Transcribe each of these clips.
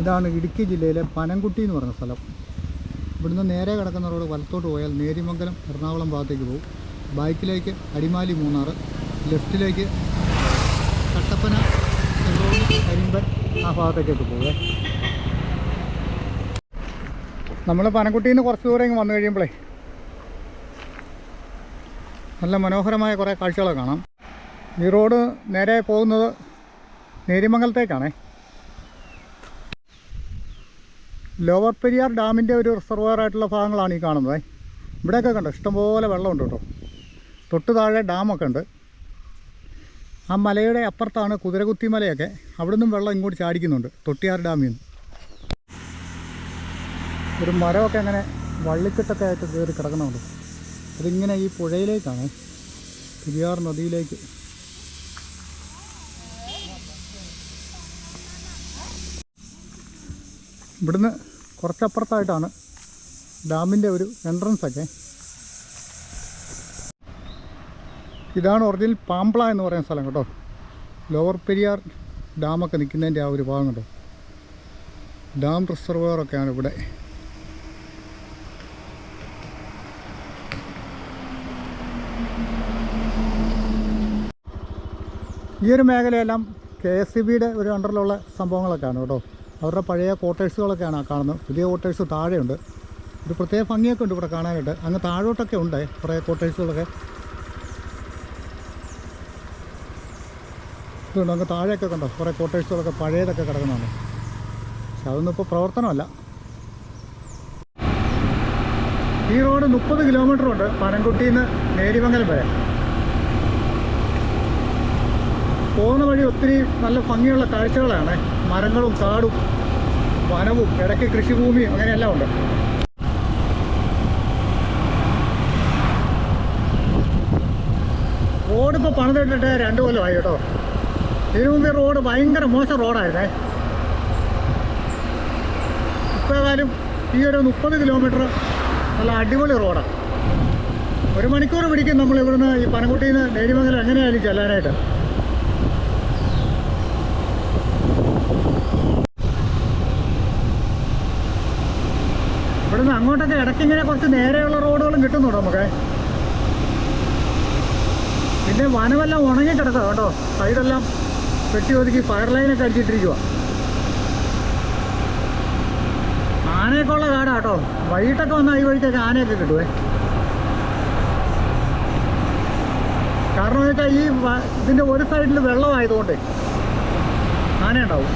ഇതാണ് ഇടുക്കി ജില്ലയിലെ പനംകുട്ടി എന്ന് പറഞ്ഞ സ്ഥലം. ഇവിടുന്ന് നേരെ കിടക്കുന്ന റോഡ് വലത്തോട്ട് പോയാൽ നേരിമംഗലം എറണാകുളം ഭാഗത്തേക്ക് പോകും. ബൈക്കിലേക്ക് അടിമാലി മൂന്നാറ് ലെഫ്റ്റിലേക്ക് കട്ടപ്പന കരിമ്പൻ ആ ഭാഗത്തേക്കൊക്കെ പോവേ നമ്മൾ പനംകുട്ടിയിൽ നിന്ന് കുറച്ച് ദൂരം വന്നു കഴിയുമ്പോഴേ നല്ല മനോഹരമായ കുറേ കാഴ്ചകളൊക്കെ കാണാം. ഈ റോഡ് നേരെ പോകുന്നത് നേരിമംഗലത്തേക്കാണേ ലോവർ പെരിയാർ ഡാമിന്റെ ഒരു റിസർവർ ആയിട്ടുള്ള ഭാഗങ്ങളാണ് ഈ കാണുന്നത്. ഇവിടെയൊക്കെ കണ്ടോ? ഇഷ്ടംപോലെ വെള്ളമുണ്ട് കേട്ടോ. തൊട്ട് താഴെ ഡാമൊക്കെ ഉണ്ട്. ആ മലയുടെ അപ്പുറത്താണ് കുതിരകുത്തി മലയൊക്കെ. അവിടെ നിന്നും വെള്ളം ഇങ്ങോട്ട് ചാടിക്കുന്നുണ്ട് തൊട്ടിയാർ ഡാമിൽ നിന്ന്. ഒരു മരമൊക്കെ അങ്ങനെ വള്ളിക്കെട്ടൊക്കെ ആയിട്ട് കയറി കിടക്കുന്നുണ്ട്. അതിങ്ങനെ ഈ പുഴയിലേക്കാണ്. പെരിയാർ നദിയിലേക്ക്. ഇവിടുന്ന് കുറച്ചപ്പുറത്തായിട്ടാണ് ഡാമിന്റെ ഒരു എൻട്രൻസ് ഒക്കെ ഇതാണ് ഒറിജിനൽ പാമ്പ്ള എന്ന് പറയുന്ന സ്ഥലം കേട്ടോ. ലോവർ പെരിയാർ ഡാമൊക്കെ നിൽക്കുന്നതിന്റെ ആ ഒരു ഭാഗം കേട്ടോ ഡാം റിസർവയറൊക്കെയാണ് ഇവിടെ. ഈ ഒരു മേഖലയെല്ലാം കെ എസ് സി ബിയുടെ ഒരു അണ്ടറിലുള്ള സംഭവങ്ങളൊക്കെയാണ് കേട്ടോ. അവരുടെ പഴയ ക്വാർട്ടേഴ്സുകളൊക്കെയാണ് ആ കാണുന്നത്. പുതിയ ക്വാർട്ടേഴ്സ് താഴെയുണ്ട്. ഒരു പ്രത്യേക ഭംഗിയൊക്കെ ഉണ്ട് ഇവിടെ കാണാനായിട്ട്. അങ്ങ് താഴോട്ടൊക്കെ ഉണ്ട് കുറേ ക്വാർട്ടേഴ്സുകളൊക്കെ ഇതുണ്ട്. അങ്ങ് താഴെയൊക്കെ കണ്ടോ? കുറേ ക്വാർട്ടേഴ്സുകളൊക്കെ പഴയതൊക്കെ കിടക്കുന്നതാണ്. പക്ഷെ അതൊന്നും ഇപ്പോൾ പ്രവർത്തനമല്ല. ഈ റോഡ് മുപ്പത് കിലോമീറ്റർ ഉണ്ട്. പനംകുട്ടിയിൽ നിന്ന് നേരിമംഗലം വരെ. പോകുന്ന വഴി ഒത്തിരി നല്ല ഭംഗിയുള്ള കാഴ്ചകളാണ്. മരങ്ങളും കാടും വനവും ഇടയ്ക്ക് കൃഷിഭൂമിയും അങ്ങനെയെല്ലാം ഉണ്ട്. റോഡ് ഇപ്പോൾ പണിതിട്ടിട്ട് രണ്ട് കൊല്ലമായി കേട്ടോ. മുമ്പ് റോഡ് ഭയങ്കര മോശം റോഡായിരുന്നേ. ഇപ്പോൾ ഏതായാലും ഈ ഒരു മുപ്പത് കിലോമീറ്റർ നല്ല അടിപൊളി റോഡാണ് ഒരു മണിക്കൂർ പിടിക്കും നമ്മൾ ഇവിടുന്ന് ഈ പനകുട്ടിയിൽ നിന്ന് നേരിമംഗലം എങ്ങനെയായാലും ചെല്ലാനായിട്ട്. ഇവിടുന്ന് അങ്ങോട്ടൊക്കെ ഇടയ്ക്ക് ഇങ്ങനെ കുറച്ച് നേരെയുള്ള റോഡുകളും കിട്ടുന്നുണ്ട് നമുക്ക്? പിന്നെ വനമെല്ലാം ഉണങ്ങി കിടക്കുക കേട്ടോ. സൈഡെല്ലാം വെട്ടി ഒതുക്കി ഫയർ ലൈനൊക്കെ അടിച്ചിട്ടിരിക്കുക ആനയൊക്കെ ഉള്ള കാടാ കേട്ടോ. വൈകിട്ടൊക്കെ വന്നാൽ ഈ വഴിക്കൊക്കെ ആനയൊക്കെ കിട്ടുവേ. കാരണം എന്ന് വെച്ചാൽ ഈ ഇതിന്റെ ഒരു സൈഡിൽ വെള്ളമായതുകൊണ്ട് ആന ഉണ്ടാവും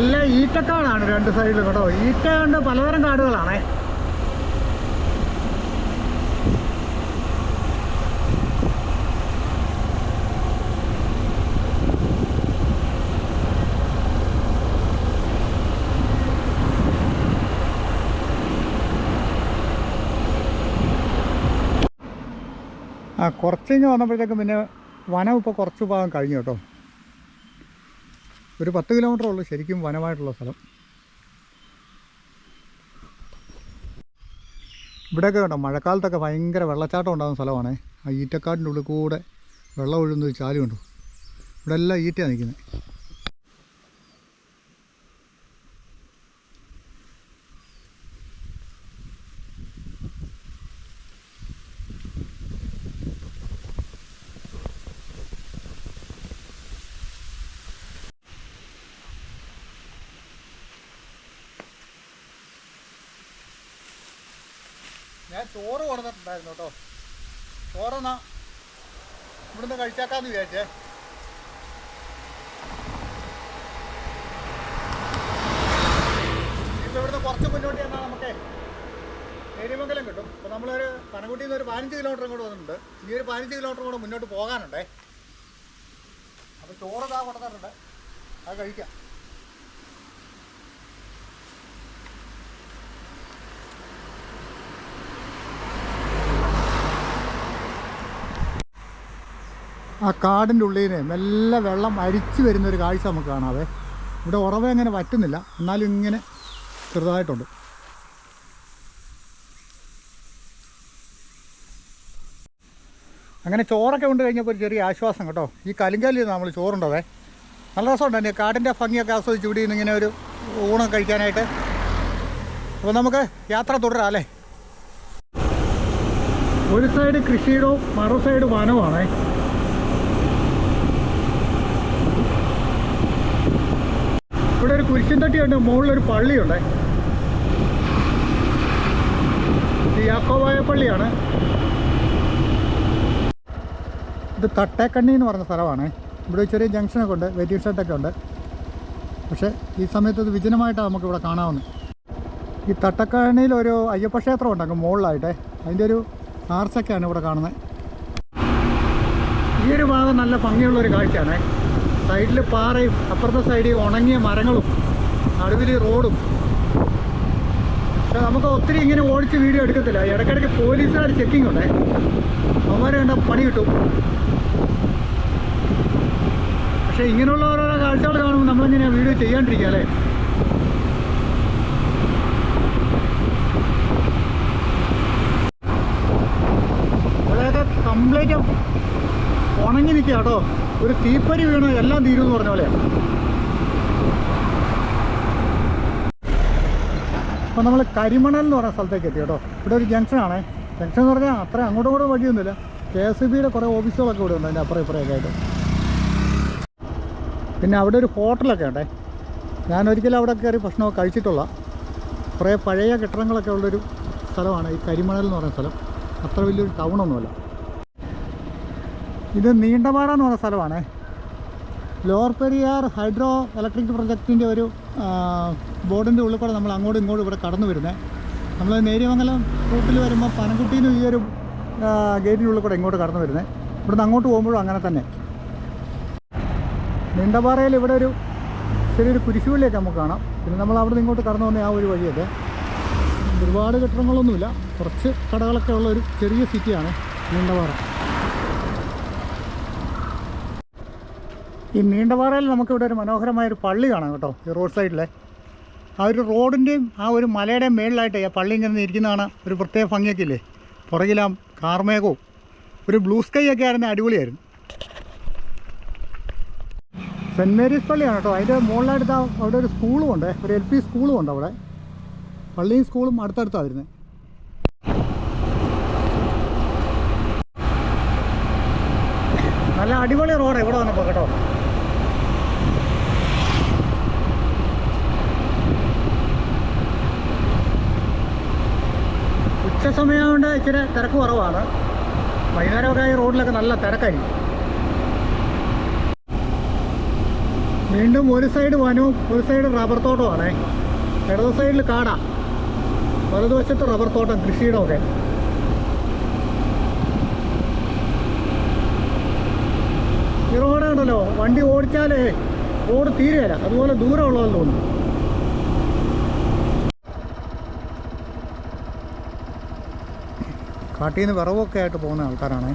നല്ല ഈറ്റക്കാടാണ് രണ്ട് സൈഡിലും കേട്ടോ. ഈറ്റ കൊണ്ട് പലതരം കാടുകളാണേ. ആ കുറച്ചിങ്ങ് വന്നപ്പോഴത്തേക്കും പിന്നെ വനം ഇപ്പോൾ കുറച്ച് ഭാഗം കഴിഞ്ഞു കേട്ടോ. ഒരു പത്ത് കിലോമീറ്റർ ഉള്ളു ശരിക്കും വനമായിട്ടുള്ള സ്ഥലം. ഇവിടെയൊക്കെ കണ്ടോ മഴക്കാലത്തൊക്കെ ഭയങ്കര വെള്ളച്ചാട്ടം ഉണ്ടാകുന്ന സ്ഥലമാണേ. ആ ഈറ്റക്കാടിന്റെ ഉള്ളിൽ കൂടെ വെള്ളം ഒഴുകുന്ന ഒരു ചാലുണ്ട്. ഇവിടെ എല്ലാം ഈറ്റയാണ് നിൽക്കുന്നത്. ഞാൻ ചോറ് കൊണ്ടുവന്നിട്ടുണ്ടായിരുന്നു കേട്ടോ. ചോറെന്നാ ഇവിടുന്ന് കഴിച്ചേക്കാന്ന് വിചാരിച്ചേ. ഇപ്പം ഇവിടുന്ന് കുറച്ച് മുന്നോട്ട് ചെന്നാൽ നമുക്ക് നേരിമംഗലം കിട്ടും. അപ്പോൾ നമ്മളൊരു പനകുട്ടിയിൽ നിന്ന് ഒരു പതിനഞ്ച് കിലോമീറ്റർ ഇങ്ങോട്ട് വന്നിട്ടുണ്ട്. ഇനി ഒരു പതിനഞ്ച് കിലോമീറ്റർ കൂടെ മുന്നോട്ട് പോകാനുണ്ടേ. അപ്പോൾ ചോറ് ഇതാ കൊണ്ടുവന്നിട്ടുണ്ട് അത് കഴിക്കാം. ആ കാടിന്റെ ഉള്ളിൽ നിന്ന് മെല്ലെ വെള്ളം അരിച്ചു വരുന്ന ഒരു കാഴ്ച നമുക്ക് കാണാവേ. ഇവിടെ ഉറവ അങ്ങനെ വറ്റുന്നില്ല എന്നാലും ഇങ്ങനെ ചെറുതായിട്ടുണ്ട്. അങ്ങനെ ചോറൊക്കെ കൊണ്ട് കഴിഞ്ഞപ്പോൾ ഒരു ചെറിയ ആശ്വാസം കേട്ടോ. ഈ കലിങ്കല്ലിൽ നമ്മൾ ചോറുണ്ടതേ നല്ല രസമുണ്ട് കാടിന്റെ ഭംഗിയൊക്കെ ആസ്വദിച്ച് ഇവിടെ നിന്ന് ഇങ്ങനെ ഒരു ഊണം കഴിക്കാനായിട്ട്. അപ്പോൾ നമുക്ക് യാത്ര തുടരാം അല്ലേ? ഒരു സൈഡ് കൃഷിയിടവും മറു സൈഡ് വനവുമാണേ. ഇവിടെ ഒരു കുരിശിൻ തട്ടിയുണ്ട് മുകളിലൊരു പള്ളിയുണ്ട്. ഇത് പള്ളിയാണ്. ഇത് തട്ടേക്കണ്ണി എന്ന് പറഞ്ഞ സ്ഥലമാണ്. ഇവിടെ ചെറിയ ജംഗ്ഷനൊക്കെ ഉണ്ട് വെയിറ്റിംഗ് ഷെഡൊക്കെ ഉണ്ട്. പക്ഷേ ഈ സമയത്ത് ഇത് വിജനമായിട്ടാണ് നമുക്ക് ഇവിടെ കാണാവുന്നത്. ഈ തട്ടക്കണ്ണിയിൽ ഒരു അയ്യപ്പ ക്ഷേത്രം ഉണ്ട് അങ്ങ് മുകളിലായിട്ടേ. അതിന്റെ ഒരു ആർച്ചൊക്കെയാണ് ഇവിടെ കാണുന്നത്. ഈ ഒരു ഭാഗം നല്ല ഭംഗിയുള്ളൊരു കാഴ്ചയാണ്. സൈഡിൽ പാറയും അപ്പുറത്തെ സൈഡിൽ ഉണങ്ങിയ മരങ്ങളും നടുവിൽ റോഡും. പക്ഷേ നമുക്ക് ഒത്തിരി ഇങ്ങനെ ഓടിച്ച് വീഡിയോ എടുക്കത്തില്ല. ഇടയ്ക്കിടയ്ക്ക് പോലീസുകാർ ചെക്കിംഗ് ഉണ്ടേ. അവന്മാരെ കണ്ട പണി കിട്ടും. പക്ഷെ ഇങ്ങനെയുള്ള ഓരോരോ കാഴ്ചകൾ കാണുമ്പോൾ നമ്മളിങ്ങനെ വീഡിയോ ചെയ്യാണ്ടിരിക്കുക അല്ലേ? കംപ്ലീറ്റ് ഉണങ്ങി നിൽക്കുക കേട്ടോ. ഒരു തീപ്പരി വീണ് എല്ലാം തീരും എന്ന് പറഞ്ഞ പോലെയാണ് അപ്പോൾ നമ്മൾ കരിമണൽ എന്ന് പറയുന്ന സ്ഥലത്തേക്ക് എത്തി കേട്ടോ. ഇവിടെ ഒരു ജംഗ്ഷനാണ്. ജംഗ്ഷൻ എന്ന് പറഞ്ഞാൽ അത്ര അങ്ങോട്ടും ഇങ്ങോട്ടും വഴിയൊന്നുമില്ല. കെ എസ് ബിയുടെ കുറേ ഓഫീസുകളൊക്കെ ഇവിടെ ഉണ്ട് അതിന്റെ അപ്പുറം ഇപ്പുറമൊക്കെ ആയിട്ട്. പിന്നെ അവിടെ ഒരു ഹോട്ടലൊക്കെ ഉണ്ടേ. ഞാൻ ഒരിക്കലും അവിടെ കയറി ഭക്ഷണമൊക്കെ കഴിച്ചിട്ടുള്ള കുറേ പഴയ കെട്ടിടങ്ങളൊക്കെ ഉള്ളൊരു സ്ഥലമാണ് ഈ കരിമണൽ എന്ന് പറയുന്ന സ്ഥലം. അത്ര വലിയൊരു ടൗണൊന്നുമല്ല. ഇത് നീണ്ടപാറ എന്ന് പറയുന്ന സ്ഥലമാണ്. ലോവർ പെരിയാർ ഹൈഡ്രോ ഇലക്ട്രിക് പ്രൊജക്റ്റിന്റെ ഒരു ബോർഡിന്റെ ഉള്ളിൽ കൂടെ നമ്മൾ അങ്ങോട്ടും ഇങ്ങോട്ടും ഇവിടെ കടന്നു വരുന്നത് നമ്മൾ നേര്യമംഗലം റൂട്ടിൽ വരുമ്പോൾ പനകുട്ടിയിൽ നിന്ന് ഈ ഒരു ഗേറ്റിനുള്ളിൽ കൂടെ ഇങ്ങോട്ട് കടന്നു വരുന്നത് ഇവിടുന്ന് അങ്ങോട്ട് പോകുമ്പോഴും അങ്ങനെ തന്നെ. നീണ്ടപാറയിൽ ഇവിടെ ഒരു ചെറിയൊരു കുരിശുപള്ളിയൊക്കെ നമുക്ക് കാണാം. പിന്നെ നമ്മൾ അവിടെ നിന്ന് ഇങ്ങോട്ട് കടന്നു വന്ന ആ ഒരു വഴിയൊക്കെ ഒരുപാട് കെട്ടിടങ്ങളൊന്നുമില്ല. കുറച്ച് കടകളൊക്കെ ഉള്ള ഒരു ചെറിയ സിറ്റിയാണ് നീണ്ടപാറ. ഈ നീണ്ടപാറയിൽ നമുക്കിവിടെ ഒരു മനോഹരമായ ഒരു പള്ളി കാണാം കേട്ടോ ഈ റോഡ് സൈഡിലെ. ആ ഒരു റോഡിന്റെയും ആ ഒരു മലയുടെയും മേളിലായിട്ട് ആ പള്ളി ഇങ്ങനെ ഇരിക്കുന്നതാണ് ഒരു പ്രത്യേക ഭംഗിയൊക്കെ ഇല്ലേ പുറകിലാം കാർമേഘവും ഒരു ബ്ലൂ സ്കൈ ഒക്കെ ആയിരുന്നു അടിപൊളിയായിരുന്നു. സെന്റ് മേരീസ് പള്ളിയാണ് കേട്ടോ അതിന്റെ മുകളിലായിട്ട് അവിടെ ഒരു സ്കൂളും ഉണ്ട് ഒരു എൽ പി സ്കൂളും ഉണ്ട് അവിടെ. പള്ളിയും സ്കൂളും അടുത്തടുത്താണ് വരുന്നത് നല്ല അടിപൊളി റോഡ് ഇവിടെ വന്നപ്പോൾ കേട്ടോ. ഉച്ച സമയമായതുകൊണ്ട് ഇച്ചിരി തിരക്ക് കുറവാണ്. വൈകുന്നേരമൊക്കെ ഈ റോഡിലൊക്കെ നല്ല തിരക്കായിരിക്കും. വീണ്ടും ഒരു സൈഡ് വനവും ഒരു സൈഡ് റബ്ബർ തോട്ടമാണേ. ഇടത് സൈഡിൽ കാടാ. വലതുവശത്ത് റബ്ബർ തോട്ടം കൃഷിയിടമൊക്കെ. ഈ റോഡാണല്ലോ വണ്ടി ഓടിച്ചാലേ റോഡ് തീരെയല്ല അതുപോലെ ദൂരമുള്ളതെന്ന് തോന്നുന്നു. കാട്ടിൽ നിന്ന് വിറവൊക്കെ ആയിട്ട് പോകുന്ന ആൾക്കാരാണ്.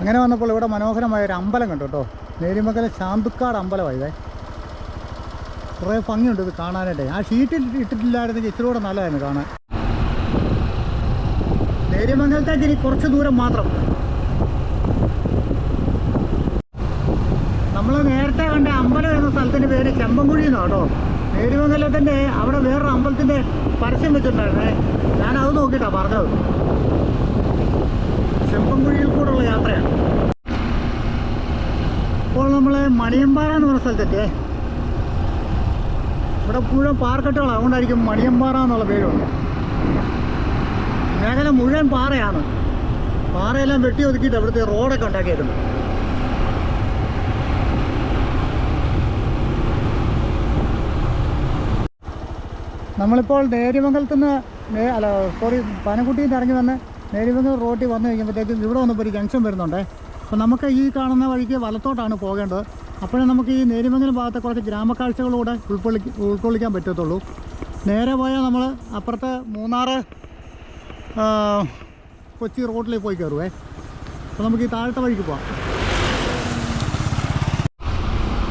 അങ്ങനെ വന്നപ്പോൾ ഇവിടെ മനോഹരമായ ഒരു അമ്പലം കണ്ടു കേട്ടോ. നേരിമംഗലം ശാന്തുക്കാട് അമ്പലമായതേ കുറേ ഭംഗിയുണ്ട് ഇത് കാണാനായിട്ട്. ആ ഷീറ്റിൽ ഇട്ടിട്ടില്ലായിരുന്നെങ്കിൽ ഇച്ചിരി കൂടെ നല്ലതായിരുന്നു കാണാൻ. നേര്യമംഗലത്തേക്ക് ഇനി കുറച്ച് ദൂരം മാത്രം. നമ്മൾ നേരത്തെ കണ്ട അമ്പലം എന്ന സ്ഥലത്തിന്റെ പേര് ചെമ്പൻകുഴി എന്നാണ് കേട്ടോ. നേര്യമംഗലത്തിന്റെ അവിടെ വേറൊരു അമ്പലത്തിന്റെ പരസ്യം വെച്ചിട്ടുണ്ടായിരുന്നേ. ഞാൻ അത് നോക്കിയിട്ടാണ് പറഞ്ഞത്. ചെമ്പൻകുഴിയിൽ കൂടെയുള്ള യാത്രയാണ്. ഇപ്പോൾ നമ്മൾ മണിയമ്പാറ എന്ന് പറഞ്ഞ സ്ഥലത്തെത്തിയേ. ഇവിടെ മുഴുവൻ പാറക്കെട്ടുകളാണ് അതുകൊണ്ടായിരിക്കും മണിയമ്പാറ എന്നുള്ള പേരുണ്ട് മേഖല മുഴുവൻ പാറയാണ്. പാറയെല്ലാം വെട്ടി ഒതുക്കിയിട്ട് അവിടുത്തെ റോഡൊക്കെ ഉണ്ടാക്കിയിരുന്നു നമ്മളിപ്പോൾ നേര്യമംഗലത്ത് നിന്ന് അല്ല സോറി പനക്കുട്ടിയിൽ നിന്ന് ഇറങ്ങി വന്ന് നേരിമംഗലം റോട്ടിൽ വന്നു കഴിയുമ്പോഴത്തേക്കും ഇവിടെ വന്നപ്പോൾ ഒരു ജംഗ്ഷൻ വരുന്നുണ്ട്. അപ്പോൾ നമുക്ക് ഈ കാണുന്ന വഴിക്ക് വലത്തോട്ടാണ് പോകേണ്ടത്. അപ്പോഴേ നമുക്ക് ഈ നേര്യമംഗലം ഭാഗത്തെ കുറച്ച് ഗ്രാമക്കാഴ്ചകളൂടെ ഉൾക്കൊള്ളി ഉൾക്കൊള്ളിക്കാൻ പറ്റത്തുള്ളൂ. നേരെ പോയാൽ നമ്മൾ അപ്പുറത്തെ മൂന്നാറ് കൊച്ചി റോഡിലേക്ക് പോയി കയറുവേ. അപ്പോൾ നമുക്ക് ഈ താഴത്തെ വഴിക്ക് പോവാം.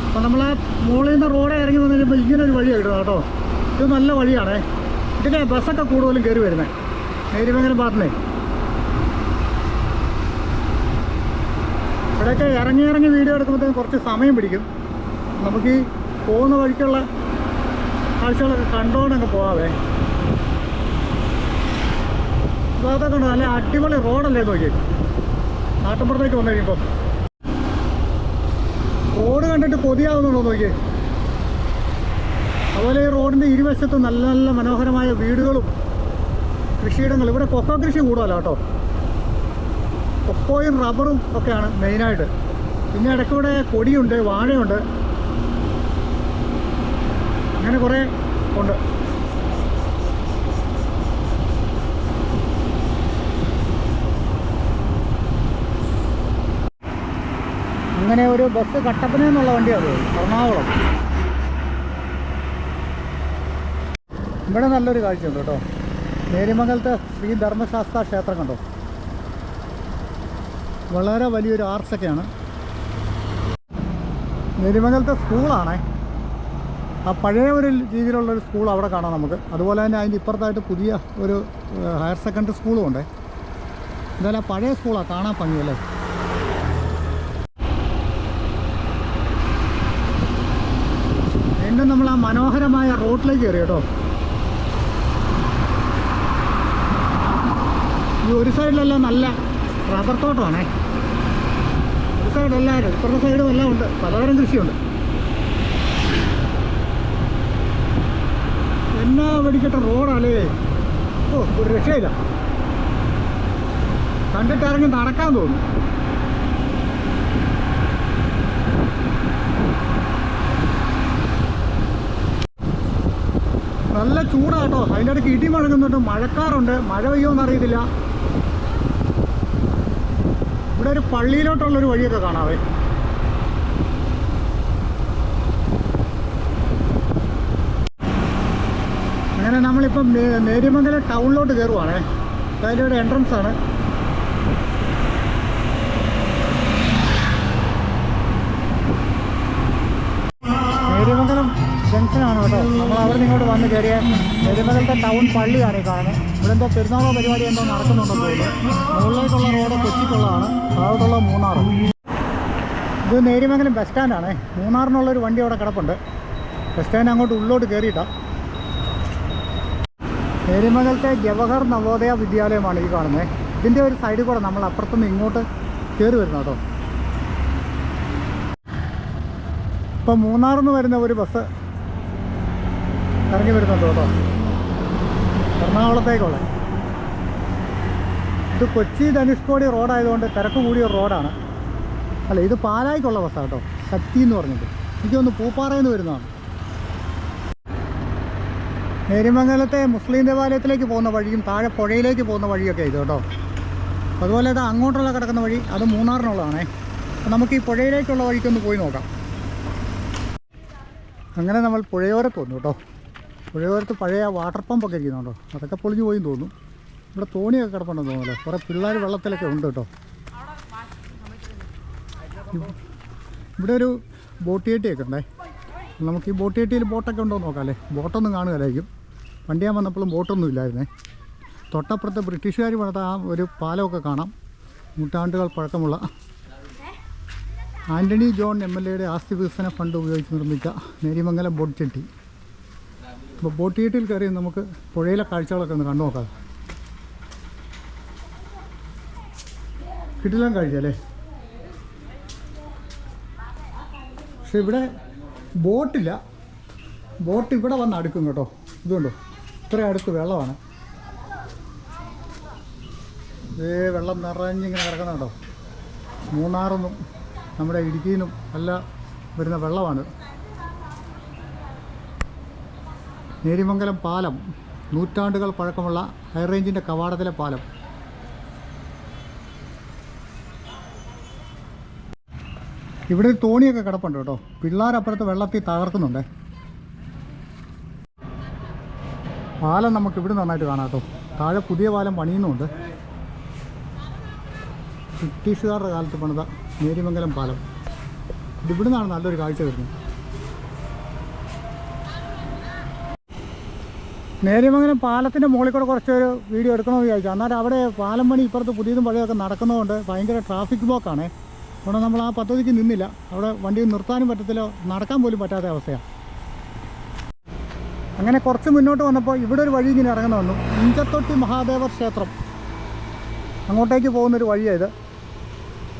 അപ്പോൾ നമ്മൾ മുകളിൽ നിന്ന് റോഡ് ഇറങ്ങി വന്നു കഴിയുമ്പോൾ ഇങ്ങനെ ഒരു വഴി കേട്ടോ. ഇത് നല്ല വഴിയാണേ. ഇതിന്റെ ബസ്സൊക്കെ കൂടുതലും കയറി വരുന്നത് നേരിമംഗലം ഭാഗത്തുനിന്നേ ഇവിടെയൊക്കെ ഇറങ്ങി ഇറങ്ങി വീഡിയോ എടുക്കുമ്പോഴത്തേക്കും കുറച്ച് സമയം പിടിക്കും. നമുക്ക് ഈ പോകുന്ന വഴിക്കുള്ള കാഴ്ചകളൊക്കെ കണ്ടോണ്ടങ്ങ് പോവാവേ. ഭാഗത്തൊക്കെ ഉണ്ട് നല്ല അടിപൊളി റോഡല്ലേ നോക്കി നാട്ടിൻപുറത്തേക്ക് വന്നു കഴിയുമ്പോൾ റോഡ് കണ്ടിട്ട് കൊതിയാവുന്നുണ്ടോ നോക്കിയേ. അതുപോലെ ഈ റോഡിന്റെ ഇരുവശത്തും നല്ല നല്ല മനോഹരമായ വീടുകളും കൃഷിയിടങ്ങൾ ഇവിടെ കൊക്കോ കൃഷി കൂടുതലാണ് കേട്ടോ. കൊക്കോയും റബ്ബറും ഒക്കെയാണ് മെയിനായിട്ട്. പിന്നെ ഇടയ്ക്കൂടെ കൊടിയുണ്ട് വാഴയുണ്ട്. അങ്ങനെ കുറേ ഉണ്ട്. അങ്ങനെ ഒരു ബസ് കട്ടപ്പന എന്നുള്ള വണ്ടിയാണ് എറണാകുളം. ഇവിടെ നല്ലൊരു കാഴ്ചയുണ്ട് കേട്ടോ. നേരിമംഗലത്തെ ശ്രീ ധർമ്മശാസ്ത്ര ക്ഷേത്രം കണ്ടോ? വളരെ വലിയൊരു ആർച്ചൊക്കെയാണ്. നേരിമംഗലത്തെ സ്കൂളാണേ. ആ പഴയ ഒരു രീതിയിലുള്ളൊരു സ്കൂൾ അവിടെ കാണാം നമുക്ക്. അതുപോലെ തന്നെ അതിന്റെ ഇപ്പുറത്തായിട്ട് പുതിയ ഒരു ഹയർ സെക്കൻഡറി സ്കൂളും ഉണ്ട്. എന്തായാലും ആ പഴയ സ്കൂളാണ് കാണാൻ ഭംഗിയല്ലേ? വീണ്ടും നമ്മൾ ആ മനോഹരമായ റോഡിലേക്ക് കയറി കേട്ടോ. ഈ ഒരു സൈഡിലെല്ലാം നല്ല റബ്ബർ തോട്ടമാണേ. ഒരു സൈഡെല്ലാം ഇപ്പുറത്തെ സൈഡും എല്ലാം ഉണ്ട്. പലതരം കൃഷിയുണ്ട്. എന്നാ വെടിക്കട്ടെ റോഡാലേ ഓ ഒരു രക്ഷയില്ല. കണ്ടിട്ടിറങ്ങി നടക്കാൻ തോന്നും. നല്ല ചൂടാട്ടോ. അതിന്റെ ഇടയ്ക്ക് ഇടി മുഴങ്ങുന്നുണ്ട് മഴക്കാറുണ്ട്. മഴ പെയ്യോ അറിയത്തില്ല ഇവിടെ ഒരു പള്ളിയിലോട്ടുള്ളൊരു വഴിയൊക്കെ കാണാവേ അങ്ങനെ നമ്മളിപ്പം നേര്യമംഗല നേര്യമംഗലം ടൗണിലോട്ട് കയറുവാണേ. അതിന്റെ ഒരു എൻട്രൻസ് ആണ്. നേര്യമംഗലം ജംഗ്ഷനാണ് കേട്ടോ. നമ്മൾ അവിടെ നിങ്ങോട്ട് വന്ന് കയറിയ നേര്യമംഗലത്തെ ടൗൺ പള്ളിയാണ് ഈ കാണുന്നത്. ഇവിടെ എന്തോ പെരുന്നാളോ പരിപാടി എന്തോ നടക്കുന്നുണ്ടോ മുകളിലേക്കുള്ള റോഡ് കൊച്ചിക്കുള്ളതാണ് താഴോട്ടുള്ള മൂന്നാർ ഇത് നേര്യമംഗലം ബസ് സ്റ്റാൻഡാണ് മൂന്നാറിനുള്ളൊരു വണ്ടി അവിടെ കിടപ്പുണ്ട്. ബസ് സ്റ്റാൻഡ് അങ്ങോട്ട് ഉള്ളോട്ട് കയറിയിട്ടാണ് നേര്യമംഗലത്തെ ജവഹർ നവോദയ വിദ്യാലയമാണ് ഈ കാണുന്നത് ഇതിന്റെ ഒരു സൈഡിൽ കൂടെ നമ്മൾ അപ്പുറത്തുനിന്ന് ഇങ്ങോട്ട് കയറി വരുന്നു കേട്ടോ. ഇപ്പം മൂന്നാറിൽ നിന്ന് വരുന്ന ഒരു ബസ് ഇറങ്ങി വരുന്നുണ്ട് കേട്ടോ? എറണാകുളത്തേക്കുള്ള ഇത് കൊച്ചി ധനുഷ്കോടി റോഡായതുകൊണ്ട് തിരക്ക് കൂടിയ റോഡാണ്. അല്ല ഇത് പാലായിക്കുള്ള ബസ്സാണ് കേട്ടോ. ശക്തി എന്ന് പറഞ്ഞിട്ട് എനിക്കൊന്ന് പൂപ്പാറയിൽ നിന്ന് വരുന്നതാണ്. നേരിമംഗലത്തെ മുസ്ലിം ദേവാലയത്തിലേക്ക് പോകുന്ന വഴിയും താഴെ പുഴയിലേക്ക് പോകുന്ന വഴിയൊക്കെ ഇത് കേട്ടോ. അതുപോലെ ഇത് അങ്ങോട്ടുള്ള കിടക്കുന്ന വഴി അത് മൂന്നാറിനുള്ളതാണേ. നമുക്ക് ഈ പുഴയിലേക്കുള്ള വഴിക്കൊന്ന് പോയി നോക്കാം. അങ്ങനെ നമ്മൾ പുഴയോരത്ത് വന്നു കേട്ടോ. പുഴയോരത്ത് പഴയ വാട്ടർ പമ്പൊക്കെ ഇരിക്കുന്നുണ്ടോ? അതൊക്കെ പൊളിഞ്ഞു പോയി തോന്നും ഇവിടെ തോണിയൊക്കെ കിടപ്പുണ്ടെന്ന് തോന്നുന്നല്ലോ കുറേ പിള്ളേർ വെള്ളത്തിലൊക്കെ ഉണ്ട് കേട്ടോ. ഇവിടെ ഒരു ബോട്ട് ചേട്ടിയൊക്കെ ഉണ്ടേ. നമുക്ക് ഈ ബോട്ട് ചേട്ടിയിൽ ബോട്ടൊക്കെ ഉണ്ടോ നോക്കാം അല്ലേ? ബോട്ടൊന്നും കാണുകയില്ലായിരിക്കും. വണ്ടിയാൻ വന്നപ്പോഴും ബോട്ടൊന്നും ഇല്ലായിരുന്നേ. തൊട്ടപ്പുറത്ത് ബ്രിട്ടീഷുകാർ പണിത ആ ഒരു പാലമൊക്കെ കാണാം. നൂറ്റാണ്ടുകൾ പഴക്കമുള്ള. ആന്റണി ജോൺ എം എൽ എയുടെ ആസ്തി വികസന ഫണ്ട് ഉപയോഗിച്ച് നിർമ്മിച്ച നേരിമംഗലം ബോട്ട് ചെട്ടി അപ്പോൾ ബോട്ട് ചെട്ടിയിൽ കയറി നമുക്ക് പുഴയിലെ കാഴ്ചകളൊക്കെ ഒന്ന് കണ്ടു നോക്കാം. കിട്ടില്ല കാഴ്ച അല്ലേ? പക്ഷെ ഇവിടെ ബോട്ടില്ല. ബോട്ട് ഇവിടെ വന്ന് അടുക്കും കേട്ടോ. ഇതുകൊണ്ടോ ഇത്ര അടുത്ത് വെള്ളമാണ്. ഇതേ വെള്ളം നിറഞ്ഞിങ്ങനെ കിടക്കുന്നുണ്ടോ മൂന്നാറിന്നും നമ്മുടെ ഇടുക്കിയിലും എല്ലാം വരുന്ന വെള്ളമാണ്. നേരിമംഗലം പാലം. നൂറ്റാണ്ടുകൾ പഴക്കമുള്ള ഹൈറേഞ്ചിന്റെ കവാടത്തിലെ പാലം. ഇവിടെ ഒരു തോണിയൊക്കെ കിടപ്പുണ്ട് കേട്ടോ. പിള്ളേരപ്പുറത്ത് വെള്ളത്തിൽ തകർക്കുന്നുണ്ട്. പാലം നമുക്ക് ഇവിടെ നന്നായിട്ട് കാണാം കേട്ടോ. താഴെ പുതിയ പാലം പണിയുന്നുണ്ട്. ബ്രിട്ടീഷുകാരുടെ കാലത്ത് പണിത നേരിമംഗലം പാലം. ഇവിടുന്നാണ് നല്ലൊരു കാഴ്ച വരുന്നത്. നേരിമംഗലം പാലത്തിന്റെ മുകളിൽ കൂടെ കുറച്ച് ഒരു വീഡിയോ എടുക്കണമെന്ന് വിചാരിച്ചു. എന്നാൽ അവിടെ പാലം പണി ഇപ്പുറത്ത് പുതിയതും പഴയതൊക്കെ നടക്കുന്നതുകൊണ്ട് ഭയങ്കര ട്രാഫിക് ബ്ലോക്കാണ് അവിടെ നമ്മൾ ആ പദ്ധതിക്ക് നിന്നില്ല. അവിടെ വണ്ടി നിർത്താനും പറ്റത്തില്ല നടക്കാൻ പോലും പറ്റാത്ത അവസ്ഥയാണ് അങ്ങനെ കുറച്ച് മുന്നോട്ട് വന്നപ്പോൾ ഇവിടെ ഒരു വഴി ഇങ്ങനെ ഇറങ്ങുന്ന വന്നു. ഇഞ്ചത്തൊട്ടി മഹാദേവ ക്ഷേത്രം. അങ്ങോട്ടേക്ക് പോകുന്നൊരു വഴിയാണ് ഇത്.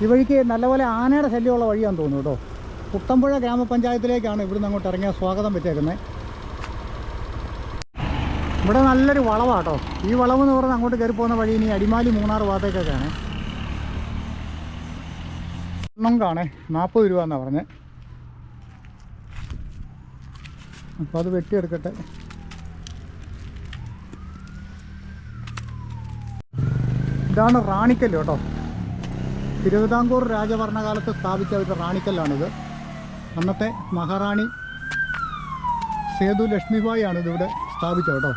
ഈ വഴിക്ക് നല്ലപോലെ ആനയുടെ ശല്യമുള്ള വഴിയാണെന്ന് തോന്നുന്നു കേട്ടോ. പുത്തമ്പുഴ ഗ്രാമപഞ്ചായത്തിലേക്കാണ് ഇവിടുന്ന് അങ്ങോട്ട് ഇറങ്ങിയ സ്വാഗതം വെച്ചേക്കുന്നത് ഇവിടെ നല്ലൊരു വളവാട്ടോ. ഈ വളവ് എന്ന് പറഞ്ഞാൽ അങ്ങോട്ട് കയറി പോകുന്ന വഴി ഇനി അടിമാലി മൂന്നാർ ഭാഗത്തേക്കൊക്കെയാണ്. കാണേ നാൽപ്പത് രൂപ എന്നാണ് പറഞ്ഞത് അപ്പോൾ അത് വെട്ടിയെടുക്കട്ടെ. ഇതാണ് റാണിക്കല്ല് കേട്ടോ. തിരുവിതാംകൂർ രാജഭരണകാലത്ത് സ്ഥാപിച്ച ഒരു റാണിക്കല്ലാണിത്. അന്നത്തെ മഹാറാണി സേതു ലക്ഷ്മിബായിയാണ് ഇതിവിടെ സ്ഥാപിച്ചത് കേട്ടോ.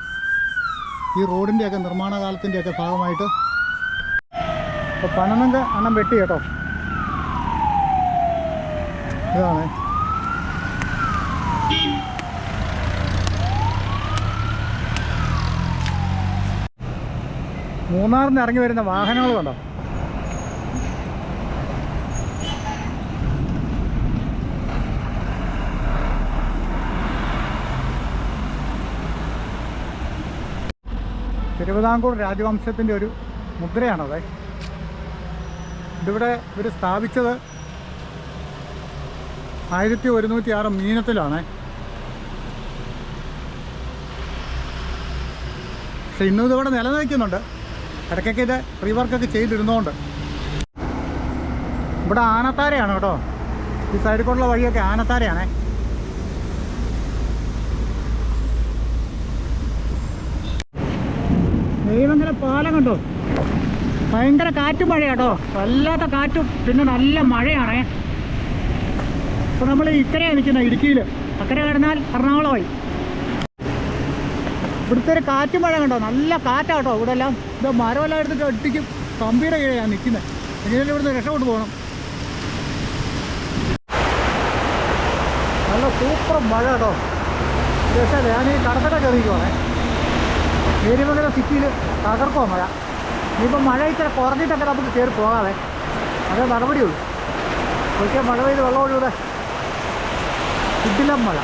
ഈ റോഡിന്റെയൊക്കെ നിർമ്മാണ കാലത്തിന്റെയൊക്കെ ഭാഗമായിട്ട് അപ്പോൾ പണനങ്ക അണ്ണം വെട്ടി കേട്ടോ. ഇതാണ്. മൂന്നാറിൽ നിന്ന് ഇറങ്ങി വരുന്ന വാഹനങ്ങൾ കണ്ടോ? തിരുവിതാംകൂർ രാജവംശത്തിന്റെ ഒരു മുദ്രയാണത് ഇതിവിടെ ഇവർ സ്ഥാപിച്ചത് ആയിരത്തി ഒരുന്നൂറ്റി ആറ് മീനത്തിലാണ്. പക്ഷെ ഇന്നും ഇതിവിടെ നിലനിൽക്കുന്നുണ്ട്. ഇടയ്ക്കൊക്കെ ഇത് റീവർക്കൊക്കെ ചെയ്തിരുന്നതുകൊണ്ട് ഇവിടെ ആനത്താരയാണ് കേട്ടോ. ഈ സൈഡിൽ കൂടെയുള്ള വഴിയൊക്കെ ആനത്താരയാണേ. നെയ്മംഗലം പാലം കണ്ടോ? ഭയങ്കര കാറ്റും മഴയാട്ടോ വല്ലാത്ത കാറ്റും പിന്നെ നല്ല മഴയാണേ. അപ്പൊ നമ്മൾ ഇക്കരയാണ് നിൽക്കുന്നത് ഇടുക്കിയിൽ അക്കരെ കടന്നാൽ എറണാകുളമായി. ഇവിടുത്തെ ഒരു കാറ്റും മഴ കണ്ടോ? നല്ല കാറ്റാട്ടോ ഇവിടെ എല്ലാം. ഇത് മരമെല്ലാം എടുത്തിട്ട് ഒട്ടിക്കും. കമ്പിയുടെ കീഴെയാണ് നിൽക്കുന്നത് എങ്ങനെയാലും ഇവിടുന്ന് രക്ഷപ്പെട്ടു പോകണം നല്ല സൂപ്പർ മഴ കേട്ടോ. ഞാൻ ഈ കടത്തട കയറിക്കുവാണേ നേരിമംഗലം സിറ്റിയിൽ തകർക്കോ മഴ. ഇനിയിപ്പോൾ മഴ ഇച്ചിരി കുറഞ്ഞിട്ടൊക്കെ നമുക്ക് കയറി പോകാതെ അതേ നടപടിയുള്ളൂ. ഒരിക്കൽ മഴ പെയ്ത് വെള്ളം ഒഴിവിടെ മഴ.